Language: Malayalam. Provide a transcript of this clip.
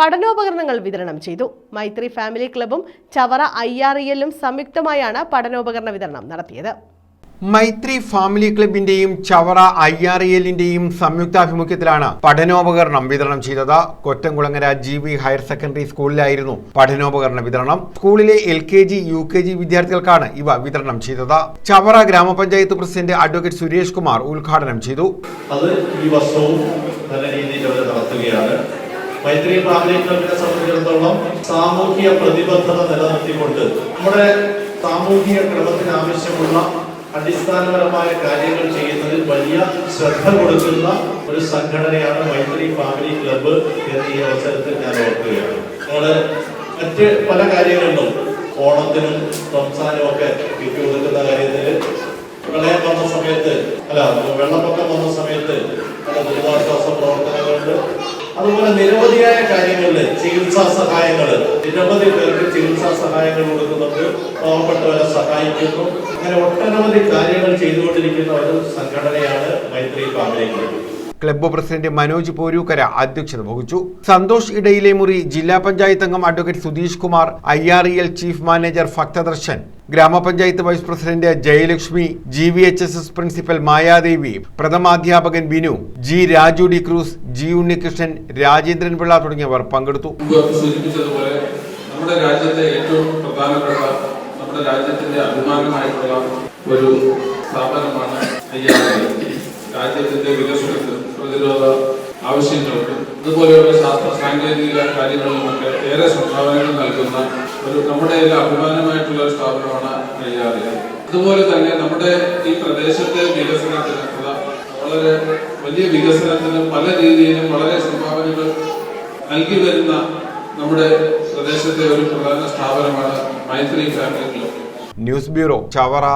പഠനോപകരണങ്ങൾ വിതരണം ചെയ്തു. മൈത്രി ഫാമിലി ക്ലബും ചവറ ഐ ആർ ഇ എല്ലും സംയുക്തമായാണ് പഠനോപകരണ വിതരണം നടത്തിയത്. മൈത്രി ഫാമിലി ക്ലബിന്റെയും ചവറ ഐ ആർ എല്ലിന്റെയും സംയുക്താഭിമുഖ്യത്തിലാണ് പഠനോപകരണം വിതരണം ചെയ്തത്. Kottamkulangara G V higher secondary സ്കൂളിലായിരുന്നു പഠനോപകരണ വിതരണം. സ്കൂളിലെ L K G U K G വിദ്യാർത്ഥികൾക്കാണ് ഇവ വിതരണം ചെയ്തത്. ചവറ ഗ്രാമപഞ്ചായത്ത് പ്രസിഡന്റ് അഡ്വക്കേറ്റ് സുരേഷ് കുമാർ ഉദ്ഘാടനം ചെയ്തു. അത് ഈ വർഷവും നല്ല രീതിയിൽ അവർ നടത്തുകയാണ്. മൈത്രി ഫാമിലി ക്ലബിനെ സംബന്ധിച്ചിടത്തോളം സാമൂഹിക പ്രതിബദ്ധത നിലനിർത്തിക്കൊണ്ട് നമ്മുടെ സാമൂഹിക ക്രമത്തിന് ആവശ്യമുള്ള അടിസ്ഥാനപരമായ കാര്യങ്ങൾ ചെയ്യുന്നതിൽ വലിയ ശ്രദ്ധ കൊടുക്കുന്ന ഒരു സംഘടനയാണ് മൈത്രി ഫാമിലി ക്ലബ്ബ് എന്ന ഈ അവസരത്തിൽ ഞാൻ ഓർക്കുകയാണ്. നമ്മൾ മറ്റ് പല കാര്യങ്ങളിലും ഓണത്തിനും സംസ്ഥാനവും ഒക്കെ കൊടുക്കുന്ന കാര്യത്തിൽ അതുപോലെ നിരവധിയായ കാര്യങ്ങളിൽ ചികിത്സാ സഹായങ്ങൾ നിരവധി പേർക്ക് ചികിത്സാ സഹായങ്ങൾ കൊടുക്കുന്നുണ്ട്. പാവപ്പെട്ടവരെ സഹായിക്കുന്നു. അങ്ങനെ ഒട്ടനവധി കാര്യങ്ങൾ ചെയ്തുകൊണ്ടിരിക്കുന്ന ഒരു സംഘടനയാണ് Maithri family club club president Manoj Porookkara അധ്യക്ഷത വഹിച്ചു. സന്തോഷ് ഇടയിലെ മുറി ജില്ലാ പഞ്ചായത്ത് അംഗം advocate Sudheesh Kumar I R E L chief manager Bhaktadarshan ഗ്രാമപഞ്ചായത്ത് vice president Jayalakshmi G V H S S principal Mayadevi പ്രഥമാധ്യാപകൻ Binu G Raju D Cruz G Unnikrishnan Rajendran Pillai തുടങ്ങിയവർ പങ്കെടുത്തു. നമ്മുടെ രാജ്യത്തെ ഏറ്റവും നമ്മുടെ രാജ്യത്തിന്റെ അഭിമാനമായിട്ടുള്ള ഒരു രാജ്യത്തിന്റെ അതുപോലെയുള്ള ശാസ്ത്ര സാങ്കേതിക കാര്യങ്ങളിലുമൊക്കെ ഏറെ സംഭാവനകൾ നൽകുന്ന ഒരു നമ്മുടെ ഒരു അഭിമാനമായിട്ടുള്ള ഒരു സ്ഥാപനമാണ് നെയ്യാറിയ അതുപോലെ തന്നെ നമ്മുടെ ഈ പ്രദേശത്തെ വികസനത്തിനുള്ള വളരെ വലിയ വികസനത്തിന് പല രീതിയിലും വളരെ സംഭാവനകൾ നൽകി വരുന്ന നമ്മുടെ പ്രദേശത്തെ ഒരു പ്രധാന സ്ഥാപനമാണ് Maithri family club. News bureau Chavara.